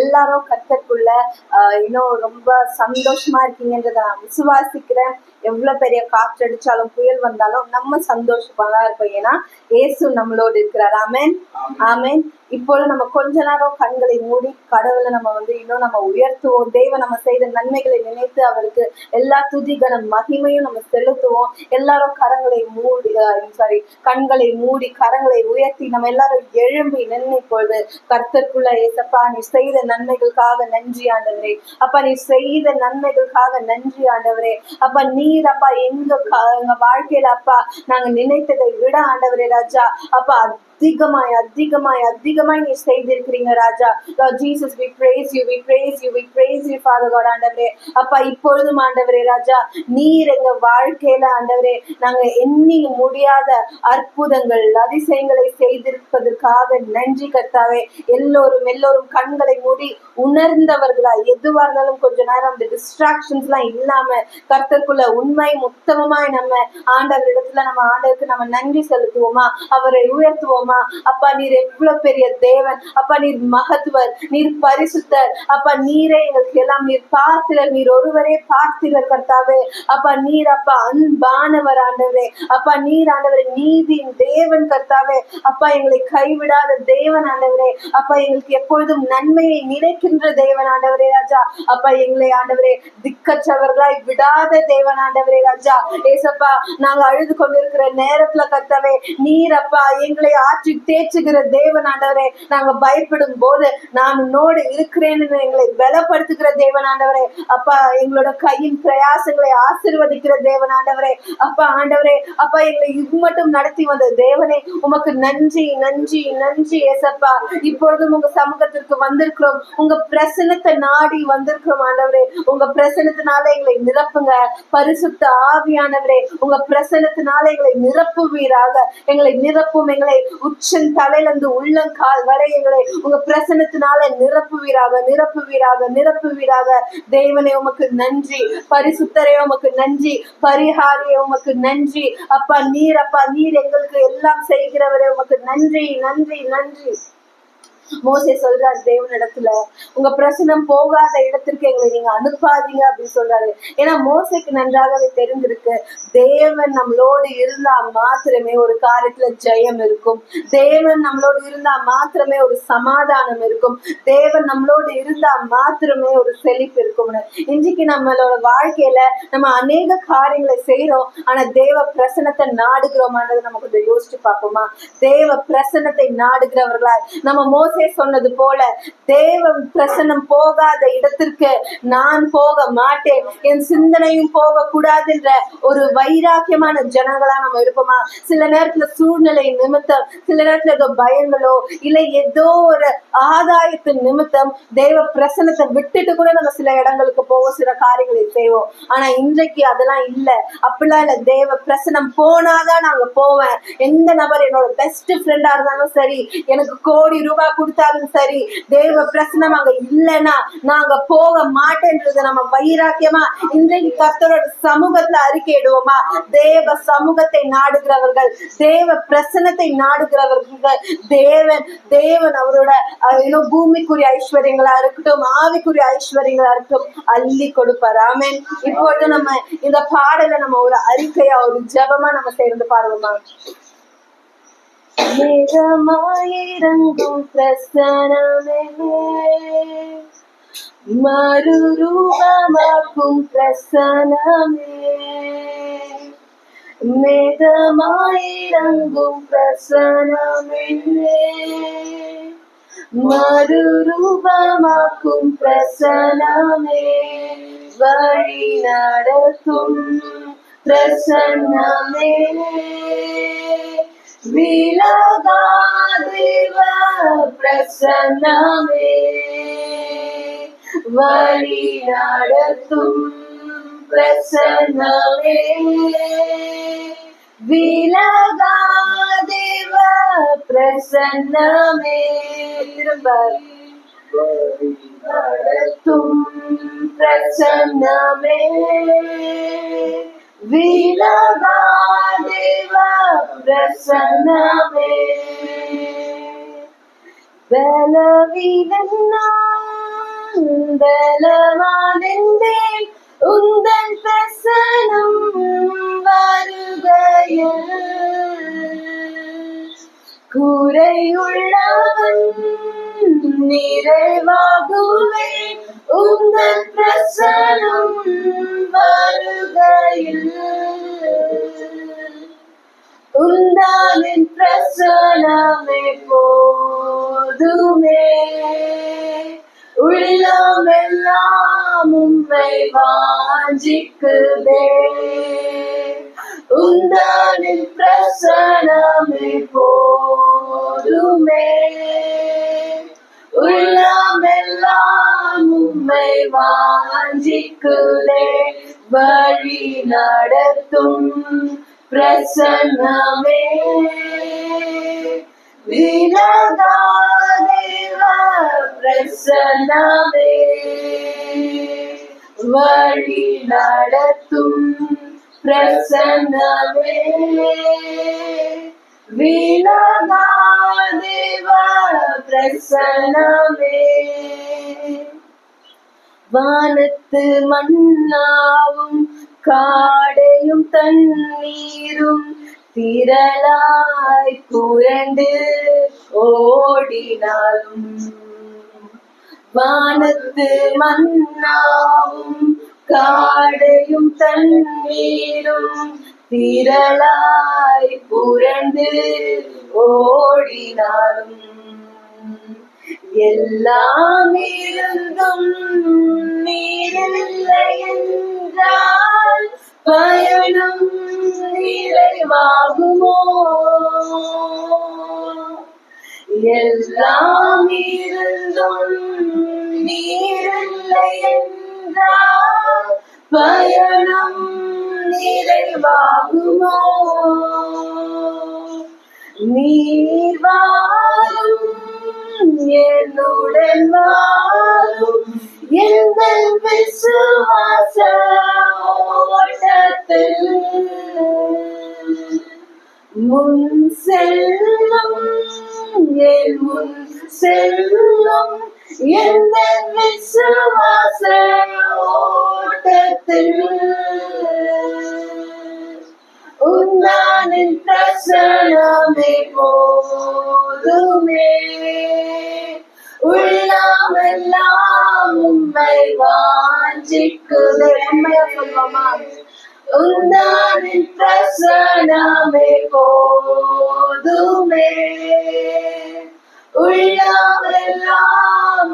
எல்லாரும் கத்தற்குள்ள இன்னும் ரொம்ப சந்தோஷமா இருக்கீங்கன்றத நான் விசுவாசிக்கிறேன். எவ்வளவு பெரிய காற்றடிச்சாலும் புயல் வந்தாலும் நம்ம சந்தோஷமா தான் இருப்போம். ஏன்னா இயேசு நம்மளோடு இருக்கிறார். ஆமென். ஆமென். இப்போது நம்ம கொஞ்ச நேரம் கண்களை மூடி கடவுளை நம்ம வந்து இன்னும் நம்ம உயர்த்துவோம். தேவன் நம்ம செய்த நன்மைகளை நினைத்து அவருக்கு எல்லா துதிகன மகிமையும் நம்ம செலுத்துவோம். எல்லாரும் கரங்களை மூடி சாரி கண்களை மூடி கரங்களை உயர்த்தி நம்ம எல்லாரும் எழும்பி நின்று இப்பொழுது கர்த்தருக்குள்ள ஏசப்பா நீ செய்த நன்மைகளுக்காக நன்றி ஆண்டவரே. அப்பா நீ செய்த நன்மைகளுக்காக நன்றி ஆண்டவரே. அப்பா நீர் அப்பா எங்க எங்க வாழ்க்கையில அப்பா நாங்க நினைத்ததை விட ஆண்டவரே ராஜா. அப்பா அதிகமாய் அதிகமாய் அதிகமாய் நீ செய்திருக்கிறீங்க ராஜா. Lord Jesus we praise you we praise you we praise you father God ஆண்டவரே. அப்பா இப்பொழுதும் ஆண்டவரே ராஜா நீர் எங்க வாழ்க்கையில ஆண்டவரே நாங்க எண்ணி முடியாத அற்புதங்கள் அதிசயங்களை செய்திருப்பதற்காக நன்றி கர்த்தாவே. எல்லோரும் எல்லோரும் கண்களை மூடி உணர்ந்தவர்களா எதுவா இருந்தாலும் கொஞ்ச நேரம் அந்த டிஸ்ட்ராக்ஷன்ஸ் எல்லாம் இல்லாம கர்த்தருக்குள்ள உண்மை உத்தமமாய் நம்ம ஆண்டவர் இடத்துல நம்ம ஆண்டவருக்கு நம்ம நன்றி செலுத்துவோமா? அவரை உயர்த்துவோமா? அப்பா நீர் எவ்வளவு பெரிய தேவன். அப்பா நீர் மகத்துவர் நீர் பரிசுத்தர். அப்பா நீரே எங்களுக்கு எல்லாம் நீர் பார்த்தீர்கள் நீர் ஒருவரே பார்த்தீர்கள் கர்த்தாவே. அப்பா நீர் அப்பா அன்பானவர் ஆண்டவரே. அப்பா நீர் ஆண்டவரே நீதியின் தேவன் கர்த்தாவே. அப்பா எங்களை கைவிடாத தேவன் ஆண்டவரே. அப்பா எங்களுக்கு எப்பொழுதும் நன்மையை நினைக்கின்ற தேவன் ஆண்டவரே ராஜா. அப்பா எங்களை ஆண்டவரே திக்கச்சவர்களாய் விடாத தேவன் ஆண்டவரே ராஜா. ஏசப்பா நாங்க அழுது கொண்டிருக்கிற நேரத்துல கர்த்தாவே நீர் அப்பா எங்களை மாற்றி தேற்றுகிற தேவனாண்டவரே நாங்க பயப்படும் போது நான் உன்னோடு இருக்கிறேன்னு எங்களை பலப்படுத்துகிற தேவனாண்டவரே அப்பா எங்களோட கையின் பிரயாசங்களை ஆசிர்வதிக்கிற தேவனாண்டவரே அப்பா ஆண்டவரே அப்பா எங்களை இது மட்டும் நடத்தி வந்த தேவனே உமக்கு நன்றி நன்றி நன்றி ஏசப்பா. இப்பொழுதும் உங்க சமூகத்திற்கு வந்திருக்கிறோம். உங்க பிரசனத்தை நாடி வந்திருக்கிறோம் ஆண்டவரே. உங்க பிரசனத்தினால எங்களை நிரப்புங்க. பரிசுத்த ஆவியானவரே உங்க பிரசனத்தினால எங்களை நிரப்புவீராக. எங்களை நிரப்பும் எங்களை உச்சன் தலையிலிருந்து உள்ளங்கால் வரை எங்களை உங்க பிரசனத்தினால நிரப்புவீராக நிரப்புவீராக நிரப்புவீராக. தேவனே உமக்கு நன்றி. பரிசுத்தரே உமக்கு நன்றி. பரிகாரியே உமக்கு நன்றி. அப்பா நீர் அப்பா நீர் எங்களுக்கு எல்லாம் செய்கிறவரே உமக்கு நன்றி நன்றி நன்றி. மோசே சொல்றார் தேவனிடத்துல உங்க பிரசனம் போகாத இடத்திற்கு எங்களை நீங்க அனுப்பாதீங்க அப்படின்னு சொல்றாரு. ஏன்னா மோசைக்கு நன்றாகவே தெரிஞ்சிருக்கு தேவன் நம்மளோடு இருந்தா மாத்திரமே ஒரு காரியத்துல ஜெயம் இருக்கும். தேவன் நம்மளோடு இருந்தா மாத்திரமே ஒரு சமாதானம் இருக்கும். தேவன் நம்மளோடு இருந்தா மாத்திரமே ஒரு செழிப்பு இருக்கும்னு இன்றைக்கு நம்மளோட வாழ்க்கையில நம்ம அநேக காரியங்களை செய்யறோம் ஆனா தேவ பிரசனத்தை நாடுகிறோமான்றது நம்ம கொஞ்சம் யோசிச்சு பார்ப்போமா? தேவ பிரசனத்தை நாடுகிறவர்களா நம்ம மோசே சொன்னது போல தேவ பிரசனம் போகாத இடத்திற்கு நான் போக மாட்டேன். என் சிந்தனையும் போக கூடாதுன்ற ஒரு வைராக்கியமான ஜனங்களா நம்ம இருப்போமா? சில நேரத்துல சூழ்நிலை நிமித்தம் சில நேரத்துல ஏதோ பயங்களோ இல்ல ஏதோ ஒரு ஆதாயத்தின் நிமித்தம் தேவ பிரசனத்தை விட்டுட்டு கூட நம்ம சில இடங்களுக்கு போவோம் சில காரியங்களை செய்வோம். ஆனா இன்றைக்கு அதெல்லாம் இல்ல. அப்படிலாம் இல்லை. தேவ பிரசனம் போனாதான் நாங்க போவேன். எந்த நபர் என்னோட பெஸ்ட் ஃப்ரெண்டா இருந்தாலும் சரி எனக்கு கோடி ரூபாய் கொடுத்தாலும் சரி தேவ பிரசனம் அங்க இல்லைன்னா நாங்க போக மாட்டேன்றதை நம்ம வைராக்கியமா இன்றைக்கு கர்த்தரோட சமூகத்துல அறிக்கையிடுவோமா? தேவ சமூகத்தை நாடுகிறவர்கள் தேவ பிரசனத்தை நாடுகிறவர்கள் தேவன் தேவன் அவரோட அஹ், இன்னும் பூமிக்குரிய ஐஸ்வர்யங்களா இருக்கட்டும் ஆவிக்குரிய ஐஸ்வர்யங்களா இருக்கட்டும் அள்ளி கொடுப்பார். ஆமேன். இப்பொழுது நம்ம இந்த பாடலை நம்ம ஒரு அறிக்கையா ஒரு ஜெபமா நம்ம சேர்ந்து பாடுவோமா? மேகமாயிரங்கும் பிரசனமே மறுரூபமாக்கும் பிரசனமே மேகமாயிரங்கும் பிரசனமே மறுரூபமாக்கும் பிரசனமே வழி நடத்தும் பிரசன்னமே விலகாதிவ பிரசன்னமே வழி நடத்தும் பிரசன்னமே விலகாதிவ பிரசன்னமே திரும்ப நடத்தும் பிரசன்னமே விலகா love that's another. ബലവിതന്നാലമാലിന്റെ ഉന്തൻ പ്രസനം വരുകയ കൂരയുള്ളവൻ നിറവാകുവേ ഉന്തൻ പ്രസനം உந்தானின் பிரசனமே போதுமே. உள்ளமெல்லாம் உம்மை வாஞ்சிக்குதே உந்தானின் பிரசனமே போதுமே. உள்ளமெல்லாம் உம்மை வாஞ்சிக்குதே வழி நடத்தும் பிரசன்னமே. விலகாதேவ பிரசன்னமே. வழி நடத்தும் பிரசன்னமே. விலகாதேவ பிரசன்னமே. வானத்து மண்ணாவும் மழையும் தண்ணீரும் திரளாய் புரண்டு ஓடினாலும் வானத்து மன்னாவும் காடையும் தண்ணீரும் திரளாய் புரண்டு ஓடினாலும் எல்லாம் இருந்தும் நீரில்லை என்றால் பயணம் நிறைவாகுமோ எல்லாம் இருந்தும் நீரில்லை என்றால் பயணம் நிறைவாகுமோ நீர் வாரும் என்னுடன் வாரும் எங்கள் விசுவாச ஓட்டத்தில். முன் செல்லும் முன் செல்லும் எந்த விசுவாச ஓட்டத்தில். உன்னானின் பிரசனமே போதுமே. வாஞ்சிக்குதே உண்மையா சொல்லுவோமா? உன்னானின் பிரசனமே போதுமே. உள்ளமெல்லாம்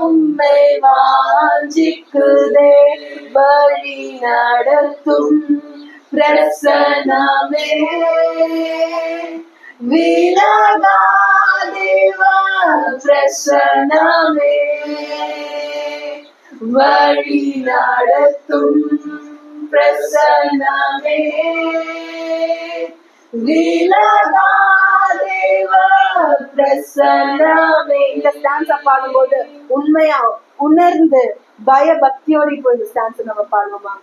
உம்மை வாஞ்சிக்குதே வழி நடத்தும் பிரசனமே விலகாதேவா பிரசனமே வழி நடத்தும் பிரசனமே பாடும்போது உண்மையா உணர்ந்து பய பக்தியோட இப்போ இந்த ஸ்டான்ஸ் நம்ம பாடுவோமா?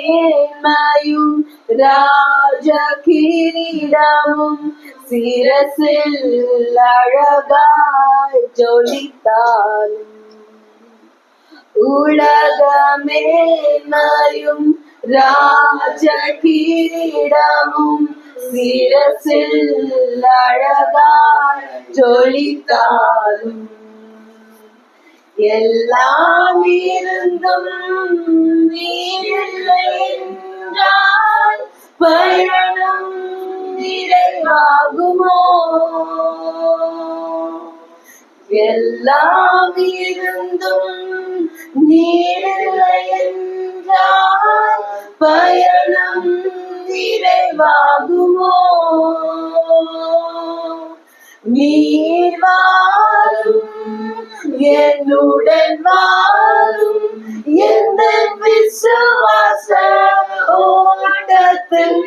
உலகமேன்மையும் ராஜ கிரீடமும் சிரசில் அழகாய் ஜொலித்தாலும் உலகமேன்மையும் ராஜ கிரீடமும் சிரசில் அழகாய் ஜொலித்தாலும் எல்லாம் இருந்தும் நீரில்லை என்றால் பயணம் நிறைவாகுமோ? எல்லாம் இருந்தும் நீரில்லையென்றால் பயணம் நிறைவாகுமோ நீர் வாரும் என்னுடன் வாரும் எந்த விசுவாச ஓட்டத்தில்?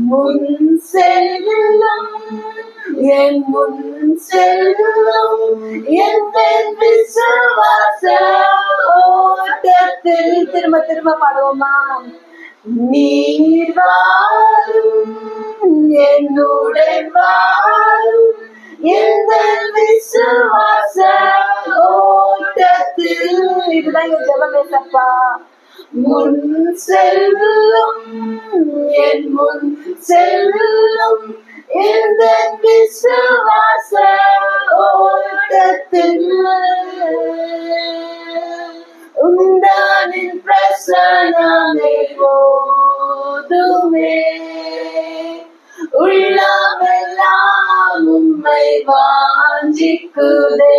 முன் செல்லும் என் முன் செல்லும் எந்த விசுவாச ஓட்டத்தில் திரும்ப திரும்ப பாடுவோமா? நீர் வாரும் என்னுடன் வாரும் எந்த விசுவாச ஓட்டத்தில் இதுதான் என் முன் செல்லும் என் முன் செல்லும் இந்த விசுவாச ஓட்டத்தில் உந்தானின் பிரசனமே போதுமே உள்ளமெல்லாம் உம்மை வாஞ்சிக்குதே.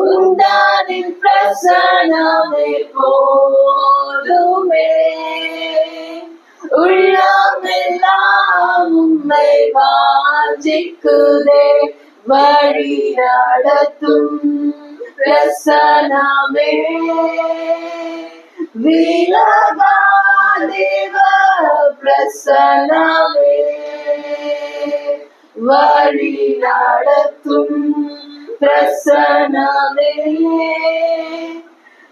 உந்தானின் பிரசனமே போதுமே வாஞ்சிக்குதே வழி நடத்தும் பிரசனமே விலகாதேவ பிரசனமே வழி நடத்தும் பிரசனமே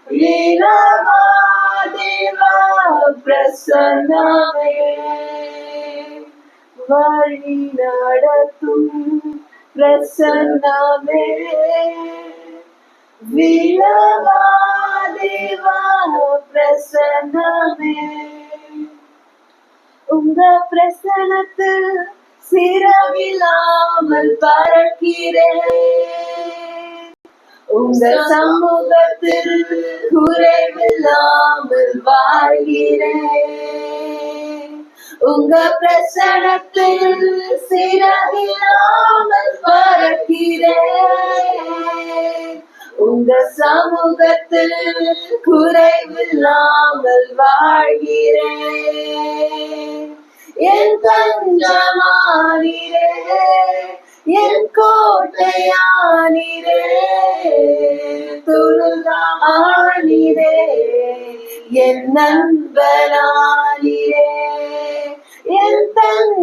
விலகாதேவ பிரசனமே வழி நடத்தும் பிரசன்னமே விளவாதேவா பிரசன்னமே. உங்க பிரசனத்தில் சிறவில்லாமல் பறக்கிறேன். உங்க சமூகத்தில் குறைவில்லாமல் வாழ்கிறேன். உங்க பிரசனத்தில் சிறகில்லாமல் பறக்கிறேன். உங்க சமூகத்தில் குறைவில்லாமல் வாழ்கிறேன். என் தஞ்சமானிரே என் கோட்டையானிரே துருகானிரே என் நண்பனானிரே. என்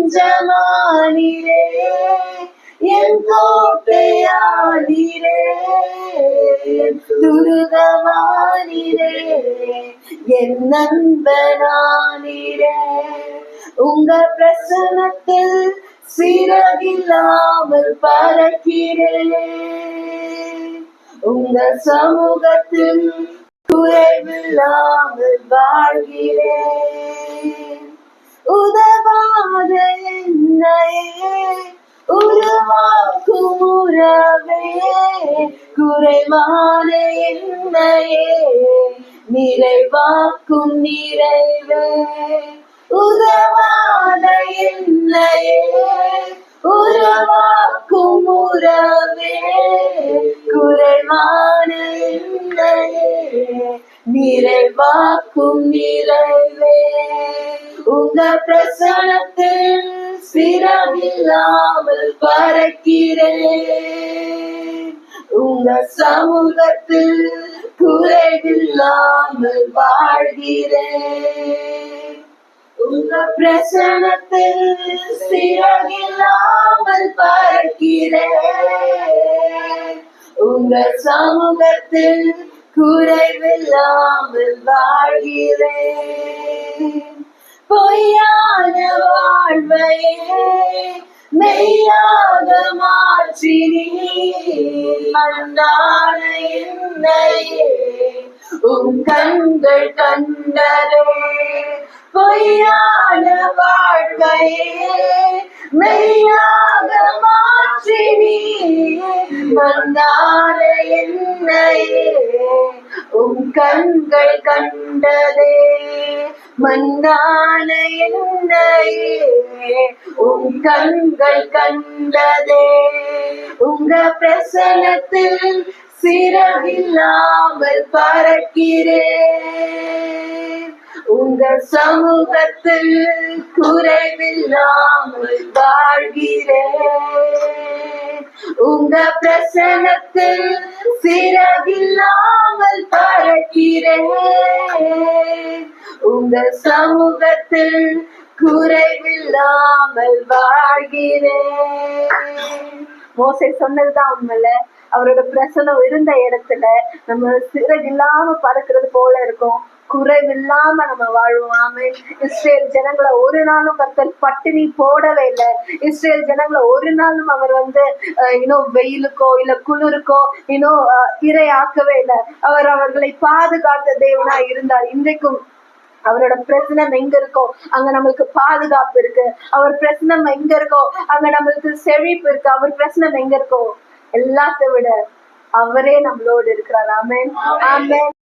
என் கோட்டையானிரே என் என் நண்பனானிரே உங்க பிரசனத்தில் சிறகில்லாமல் பறக்கிறே உங்க சமூகத்தில் குறைவில்லாமல் வாழ்கிறேன். உதவாத என்னையே. உருவாக்கும் உறவே குறைவான என்னையே. நிறைவாக்கும் நிறைவே. உதவாத என்னையே. உருவாக்கும் உறவே குறைவான என்னையே. நிறைவாக்கும் நிறைவே. உங்க பிரசனத்தில் சிறமில்லாமல் பறக்கிறேன். உங்க சமூகத்தில் குறைவில்லாமல் வாழ்கிறேன். உங்க பிரசனத்தில் சிறகில்லாமல் பறக்கிறேன். உங்க சமூகத்தில் குறைவில்லாமல் வாழ்கிறேன். பொய்யான வாழ்வையே மெய்யாக மாற்றி நீ என்னையே உன் கண்கள் கண்டதே. பொய்யான வாழ்வையே மெய்யாக மா நீ என்னையே உன் கண்கள் கண்டதே. மண்ணான என்னையே உன் கண்கள் கண்டதே. உங்க பிரசனத்தில் சிறகில்லாமல் பறக்கிறேன். உங்க சமூகத்தில் குறைவில்லாமல் வாழ்கிறேன். உங்க பிரசனத்தில் சிறகில்லாமல் பறக்கிறேன். உங்க சமூகத்தில் குறைவில்லாமல் வாழ்கிறேன். மோசை சொன்னதுதான் உண்மையில. அவரோட பிரசனம் இருந்த இடத்துல நம்ம சிறகில்லாம பறக்கிறது போல இருக்கும். குறைவில்லாம நம்ம வாழ்வோம். ஆமென். இஸ்ரேல் ஜனங்களை ஒரு நாளும் கர்த்தர் பட்டினி போடவே இல்லை. இஸ்ரேல் ஜனங்களை ஒரு நாளும் அவர் வந்து இன்னும் வெயிலுக்கோ இல்ல குளிருக்கோ இன்னும் இரையாக்கவே இல்லை. அவர் அவர்களை பாதுகாத்த தேவனா இருந்தார். இன்றைக்கும் அவரோட பிரசனம் எங்க இருக்கோ அங்க நம்மளுக்கு பாதுகாப்பு இருக்கு. அவர் பிரசனம் எங்க இருக்கோ அங்க நம்மளுக்கு செழிப்பு இருக்கு. அவர் பிரசனம் எங்க இருக்கோ எல்லாத்தை விட அவரே நம்மளோடு இருக்கிறார். ஆமென். ஆமென்.